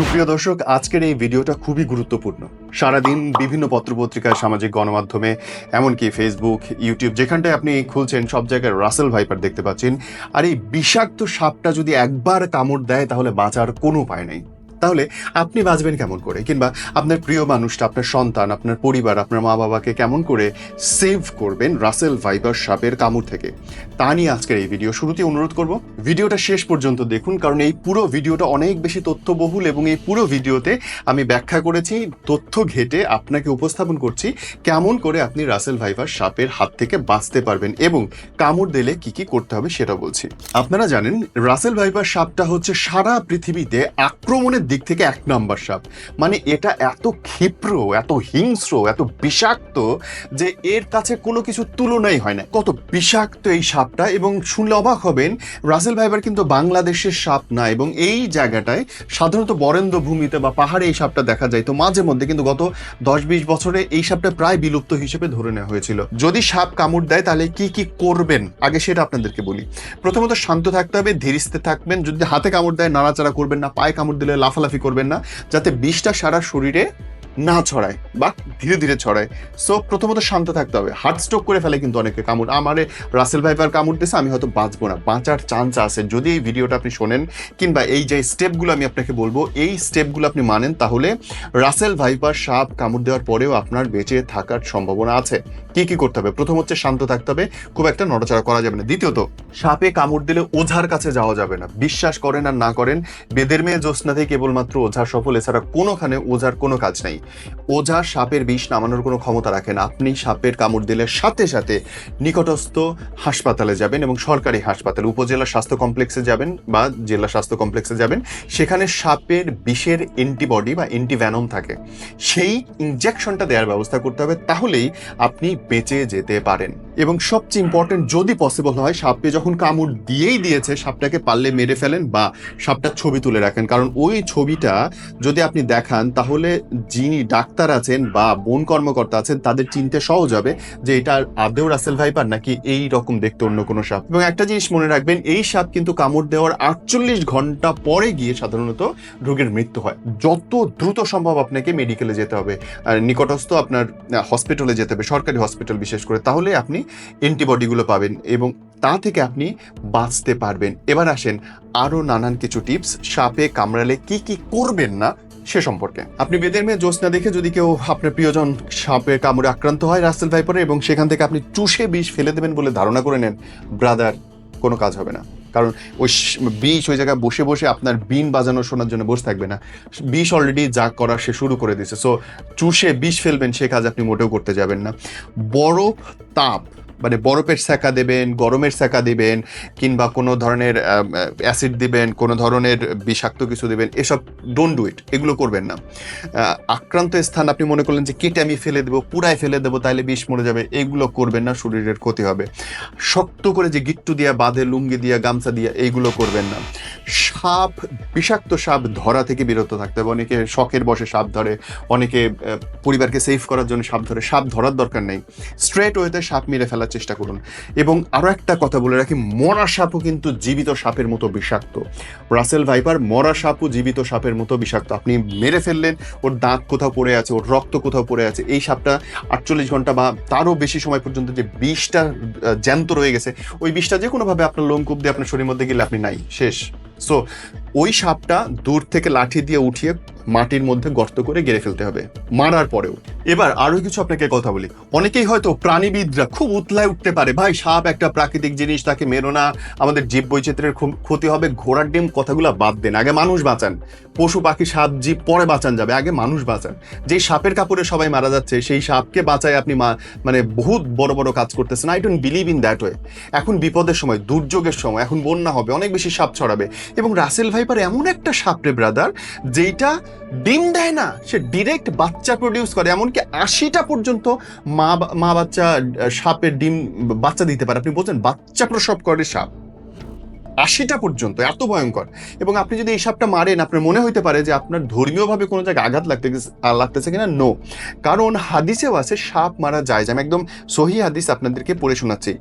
সুপ্রিয় দর্শক, আজকের এই ভিডিওটা খুবই গুরুত্বপূর্ণ। সারাদিন বিভিন্ন পত্রপত্রিকায় সামাজিক গণমাধ্যমে, এমনকি ফেসবুক ইউটিউব যেখানটায় আপনি খুলছেন, সব জায়গায় রাসেল ভাইপার দেখতে পাচ্ছেন। আর এই বিষাক্ত সাপটা যদি একবার কামড় দেয়, তাহলে বাঁচার কোনো উপায় নেই। তাহলে আপনি বাঁচবেন কেমন করে? কিংবা আপনার প্রিয় মানুষটা, আপনার সন্তান, আপনার পরিবার, আপনার মা বাবাকে কেমন করে সেভ করবেন রাসেল ভাইবার সাপের কামড় থেকে? তা নিয়ে আজকের এই ভিডিও শুরুতে অনুরোধ করব। ভিডিওটা শেষ পর্যন্ত দেখুন, কারণ এই পুরো ভিডিওটা অনেক বেশি তথ্যবহুল এবং এই পুরো ভিডিওতে আমি ব্যাখ্যা করেছি, তথ্য ঘেটে আপনাকে উপস্থাপন করছি কেমন করে আপনি রাসেল ভাইপার সাপের হাত থেকে বাঁচতে পারবেন এবং কামড় দিলে কি কি করতে হবে সেটা বলছি। আপনারা জানেন রাসেল ভাইপার সাপটা হচ্ছে সারা পৃথিবীতে আক্রমণের দিক থেকে এক নম্বর সাপ মানে এটা এত ক্ষিপ্র, এত হিংস্র, এত বিষাক্ত যে এর কাছে কোনো কিছু তুলনাই হয় না। কত বিষাক্ত এই সাপটা এবং শুনলে অবাক হবেন, রাসেল ভাইবার কিন্তু বাংলাদেশের সাপ না এবং এই জায়গাটায় সাধারণত বরেন্দ্র ভূমিতে বা পাহাড়ে এই সাপটা দেখা যায়। তো মাঝে মধ্যে কিন্তু গত দশ বিশ বছরে এই সাপটা প্রায় বিলুপ্ত হিসেবে ধরে নেওয়া হয়েছিল। যদি সাপ কামড় দেয় তাহলে কি কি করবেন? আগে সেটা আপনাদেরকে বলি। প্রথমত শান্ত থাকতে হবে ধীরিস্তে থাকবেন। যদি হাতে কামড় দেয়, নাড়াচাড়া করবেন না, পায়ে কামড় দিলে লাফালাফি করবেন না, যাতে বিষটা সারা শরীরে না ছড়ায় বা ধীরে ধীরে ছড়ায়। সো প্রথমত শান্ত থাকতে হবে। হার্ট স্ট্রোক করে ফেলে কিন্তু অনেকে কামড় আমারে রাসেল ভাইপার কামড় দিয়েছে আমি হয়তো বাঁচবো না। বাঁচার চান্স আছে। যদি এই ভিডিওটা আপনি শোনেন, কিংবা এই যে স্টেপগুলো আমি আপনাকে বলব, এই স্টেপগুলো আপনি মানেন, তাহলে রাসেল ভাইপার সাপ কামড় দেওয়ার পরেও আপনার বেঁচে থাকার সম্ভাবনা আছে। কি কি করতে হবে? প্রথম হচ্ছে শান্ত থাকতে হবে, খুব একটা নড়াচড়া করা যাবে না। দ্বিতীয়ত, সাপে কামড় দিলে ওঝার কাছে যাওয়া যাবে না। বিশ্বাস করেন আর না করেন, বেদের মেয়ে জ্যোৎস্নাতেই কেবলমাত্র ওঝার সফল, এছাড়া কোনোখানে ওঝার কোনো কাজ নেই। ওঝা সাপের বিষ নামানোর কোনো ক্ষমতা রাখেন। আপনি সাপের কামড় দিলে সাথে সাথে নিকটস্থ হাসপাতালে যাবেন এবং সরকারি হাসপাতাল, উপজেলা স্বাস্থ্য কমপ্লেক্সে যাবেন বা জেলা স্বাস্থ্য কমপ্লেক্সে যাবেন, সেখানে সাপের বিষের অ্যান্টিবডি বা অ্যান্টিভ্যানম থাকে। সেই ইনজেকশনটা দেওয়ার ব্যবস্থা করতে হবে। তাহলেই আপনি বেঁচে যেতে পারেন। এবং সবচেয়ে ইম্পর্টেন্ট যদি পসিবল হয় সাপে যখন কামড় দিয়েই দিয়েছে, সাপটাকে পারলে মেরে ফেলেন বা সাপটার ছবি তুলে রাখেন। কারণ ওই ছবিটা যদি আপনি দেখান, তাহলে যিনি ডাক্তার আছেন বা বন কর্মকর্তা আছেন, তাদের চিনতে সহজ হবে যে এটা আদেও রাসেল ভাইপার নাকি এই রকম দেখতে অন্য কোনো সাপ। এবং একটা জিনিস মনে রাখবেন, এই সাপ কিন্তু কামড় দেওয়ার আটচল্লিশ ঘণ্টা পরে গিয়ে সাধারণত রোগের মৃত্যু হয়। যত দ্রুত সম্ভব আপনাকে মেডিকেলে যেতে হবে। আর নিকটস্থ আপনার হসপিটালে যেতে হবে, সরকারি হসপিটাল বিশেষ করে। তাহলে আপনি অ্যান্টিবডিগুলো পাবেন এবং তা থেকে আপনি বাঁচতে পারবেন। এবার আসেন আরও নানান কিছু টিপস সাপে কামড়ালে কি কি করবেন না, সে সম্পর্কে। আপনি বেদের মেয়ে জ্যোৎস্না দেখে যদি কেউ আপনার প্রিয়জন সাপের কামড়ে আক্রান্ত হয় রাস্তেল ভাইপারে এবং সেখান থেকে আপনি চুষে বিষ ফেলে দেবেন বলে ধারণা করে নেন, ব্রাদার, কোনো কাজ হবে না। কারণ ওই বিষ ওই জায়গায় বসে বসে আপনার বিন বাজানো শোনার জন্য বসে থাকবে না। বিষ অলরেডি যা করা সে শুরু করে দিয়েছে। সো চুষে বিষ ফেলবেন, সে কাজ আপনি মোটেও করতে যাবেন না। বরফ তাপ মানে বরফের সেকা দেবেন, গরমের সেকা দেবেন, কিংবা কোনো ধরনের অ্যাসিড দিবেন, কোনো ধরনের বিষাক্ত কিছু দেবেন, এসব ডোন্ট ডু ইট এগুলো করবেন না। আক্রান্ত স্থান আপনি মনে করলেন যে কেটে আমি ফেলে দেবো পুরায় ফেলে দেবো তাহলে বিষ মরে যাবে, এগুলো করবেন না, শরীরের ক্ষতি হবে। শক্ত করে যে গিট্টু দিয়া, বাঁধে, লুঙ্গি দিয়া, গামছা দিয়া এইগুলো করবেন না। সাপ, বিষাক্ত সাপ ধরা থেকে বিরত থাকতে হবে। অনেকে শখের বসে সাপ ধরে, অনেকে পরিবারকে সেভ করার জন্য সাপ ধরে। সাপ ধরার দরকার নেই। স্ট্রেট ওয়েতে সাপ মেরে ফেলার চেষ্টা করুন। এবং আরও একটা কথা বলে রাখি, মরা সাপও কিন্তু জীবিত সাপের মতো বিষাক্ত। রাসেল ভাইপার মরা সাপও জীবিত সাপের মতো বিষাক্ত। আপনি মেরে ফেললেন, ওর দাঁত কোথাও পড়ে আছে, ওর রক্ত কোথাও পড়ে আছে। এই সাপটা আটচল্লিশ ঘণ্টা বা তারও বেশি সময় পর্যন্ত যে বিষটা জ্যান্ত রয়ে গেছে, ওই বিষটা যে কোনোভাবে আপনার লোমকূপ দিয়ে আপনার শরীরের মধ্যে গেলে আপনি নাই, শেষ। সো ওই সাপটা দূর থেকে লাঠি দিয়ে উঠিয়ে মাটির মধ্যে গর্ত করে গেড়ে ফেলতে হবে, মারার পরেও। এবার আরও কিছু আপনাকে কথা বলি। অনেকেই হয়তো প্রাণীবিদরা খুব উতলায় উঠতে পারে, ভাই, সাপ একটা প্রাকৃতিক জিনিস, তাকে মেরো না, আমাদের জীব বৈচিত্র্যের ক্ষতি হবে, ঘোড়ার ডিম কথাগুলো বাদ দেন, আগে মানুষ বাঁচান। পশু, পাখি, সাপ, জীব পরে বাঁচান যাবে, আগে মানুষ বাঁচান। যে সাপের কাপড়ে সবাই মারা যাচ্ছে, সেই সাপকে বাঁচায় আপনি মানে বহুত বড় বড় কাজ করতেছেন। I don't believe in that way এখন বিপদের সময়, দুর্যোগের সময়, এখন বন্যা হবে, অনেক বেশি সাপ ছড়াবে। এবং রাসেল ভাইপার এমন একটা সাপ রে ব্রাদার যেটা ডিম দেয় না, সে ডিরেক্ট বাচ্চা প্রডিউস করে, এমনকি আশিটা পর্যন্ত মা মা বাচ্চা, সাপের ডিম বাচ্চা দিতে পারে। আপনি বলছেন বাচ্চা প্রসব করে সাপ। আশিটা পর্যন্ত, এত ভয়ঙ্কর। এবং আপনি যদি এই সাপটা মারেন, আপনার মনে হইতে পারে যে আপনার ধর্মীয়ভাবে কোনো জায়গায় আঘাত লাগতে লাগতেছে কিনা? নো কারণ হাদিসেও আছে, সাপ মারা যায় আমি একদম সহি হাদিস আপনাদেরকে পড়ে শোনাচ্ছি।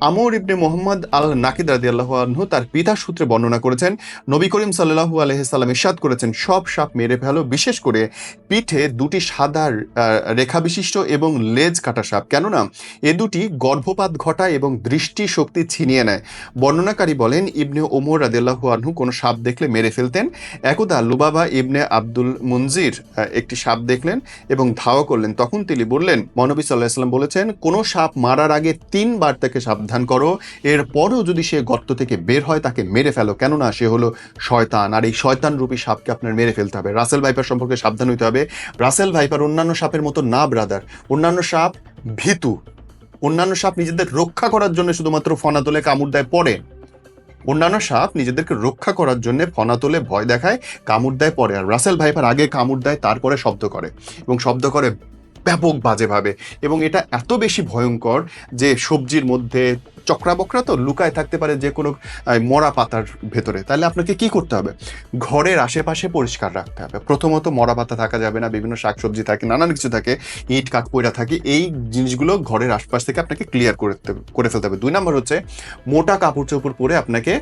আমর ইবনে মোহাম্মদ আল নাকিদ রাদি আল্লাহ আনহু তার পিতার সূত্রে বর্ণনা করেছেন, নবী করিম সাল্লাহু আলহিসাল্লাম ইরশাদ করেছেন, সব সাপ মেরে ফেলো, বিশেষ করে পিঠে দুটি সাদা রেখা বিশিষ্ট এবং লেজ কাটা সাপ। কেননা, এ দুটি গর্ভপাত ঘটায় এবং দৃষ্টি শক্তি ছিনিয়ে নেয়। বর্ণনাকারী বলেন ইবনে ওমর রাদিল্লাহু আনহু কোনো সাপ দেখলে মেরে ফেলতেন। একদা লুবাবা ইবনে আব্দুল মঞ্জির আহ, একটি সাপ দেখলেন এবং ধাওয়া করলেন। তখন তিনি বললেন মহানবী সাল্লাহ সাল্লাম বলেছেন কোনো সাপ মারার আগে তিনবার তাকে সাবধান করো এরপরও যদি সে গর্ত থেকে বের হয় তাকে মেরে ফেলো। কেননা সে হলো শয়তান আর এই শয়তান রূপী সাপকে আপনার মেরে ফেলতে হবে। রাসেল ভাইপার সম্পর্কে সাবধান হইতে হবে। রাসেল ভাইপার অন্যান্য সাপের মতো না ব্রাদার। অন্যান্য সাপ ভীতু। অন্যান্য সাপ নিজেদের রক্ষা করার জন্য শুধুমাত্র ফনা তোলে কামড় দেয় পরে। অন্যান্য সাপ নিজেদেরকে রক্ষা করার জন্য ফনা তোলে, ভয় দেখায়, কামড় দেয় পরে। আর রাসেল ভাইপার আগে কামড় দেয়, তারপরে শব্দ করে। এবং শব্দ করে ব্যাপক বাজেভাবে। এবং এটা এত বেশি ভয়ঙ্কর যে সবজির মধ্যে চক্রাবকরা তো লুকায় থাকতে পারে যে কোনো মরা পাতার ভেতরে। তাহলে আপনাকে কি করতে হবে? ঘরের আশেপাশে পরিষ্কার রাখতে হবে। প্রথমত মরা পাতা থাকা যাবে না, বিভিন্ন শাকসবজি থাকে, নানান কিছু থাকে, ইট কাঠ পয়রা থাকে, এই জিনিসগুলো ঘরের আশপাশ থেকে আপনাকে ক্লিয়ার করতে, করে ফেলতে হবে। দুই নম্বর হচ্ছে মোটা কাপড় চোপড় পরে আপনাকে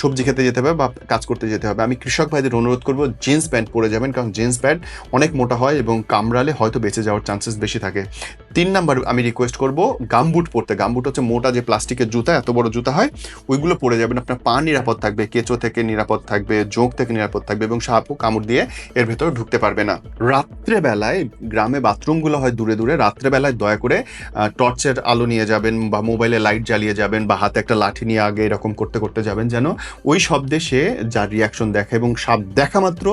সবজি খেতে যেতে হবে বা কাজ করতে যেতে হবে। আমি কৃষক ভাইদের অনুরোধ করব জিন্স প্যান্ট পরে যাবেন, কারণ জিন্স প্যান্ট অনেক মোটা হয় এবং কামড়ালে হয়তো বেঁচে যাওয়ার চান্সেস বেশি থাকে। তিন নাম্বার আমি রিকোয়েস্ট করব, গামবুট পরতে। গামবুট হচ্ছে মোটা যে প্লাস্টিকের জুতা, এত বড় জুতা হয়, ওইগুলো পরে যাবেন। আপনার পা নিরাপদ থাকবে, কেঁচো থেকে নিরাপদ থাকবে, জোঁক থেকে নিরাপদ থাকবে এবং সাপও কামড় দিয়ে এর ভেতর ঢুকতে পারবে না। রাত্রেবেলায় গ্রামে বাথরুমগুলো হয় দূরে দূরে। রাত্রেবেলায় দয়া করে টর্চের আলো নিয়ে যাবেন বা মোবাইলে লাইট জ্বালিয়ে যাবেন বা হাতে একটা লাঠি নিয়ে আগে এরকম করতে করতে যাবেন যেন ওই শব্দে সে যার রিয়াকশন দেখে এবং সাপ দেখা মাত্র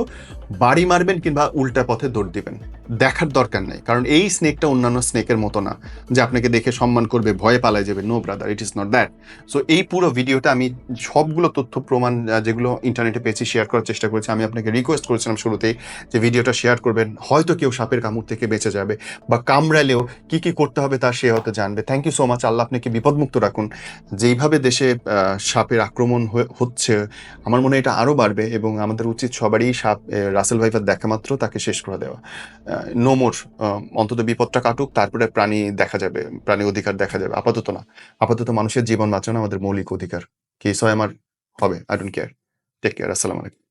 বাড়ি মারবেন কিংবা উল্টা পথে দৌড় দিবেন। দেখার দরকার নেই। কারণ এই স্নেকটা অন্যান্য স্নেকের মতো না, যে আপনাকে দেখে সম্মান করবে, ভয়ে পালায় যাবে। No brother it is not that so এই পুরো ভিডিওটা আমি সবগুলো তথ্য, প্রমাণ যেগুলো ইন্টারনেটে পেয়েছি শেয়ার করার চেষ্টা করেছি। আমি আপনাকে রিকোয়েস্ট করেছিলাম শুরুতেই যে ভিডিওটা শেয়ার করবেন। হয়তো কেউ সাপের কামড় থেকে বেঁচে যাবে বা কামড়ালেও কি কি করতে হবে তা সে হয়তো জানবে। থ্যাংক ইউ সো মাচ আল্লাহ আপনাকে বিপদমুক্ত রাখুন। যেইভাবে দেশে সাপের আক্রমণ হচ্ছে, আমার মনে হয় এটা আরও বাড়বে এবং আমাদের উচিত সবারই সাপ রাসেল ভাইফার দেখা মাত্র, তাকে শেষ করে দেওয়া। নো মোর অন্তত বিপদটা কাটুক, তারপরে প্রাণী দেখা যাবে, প্রাণী অধিকার দেখা যাবে। আপাতত না। আপাতত মানুষের জীবন বাঁচানো আমাদের মৌলিক অধিকার। কি সয় আমার হবে? I don't care take care আসসালামু আলাইকুম।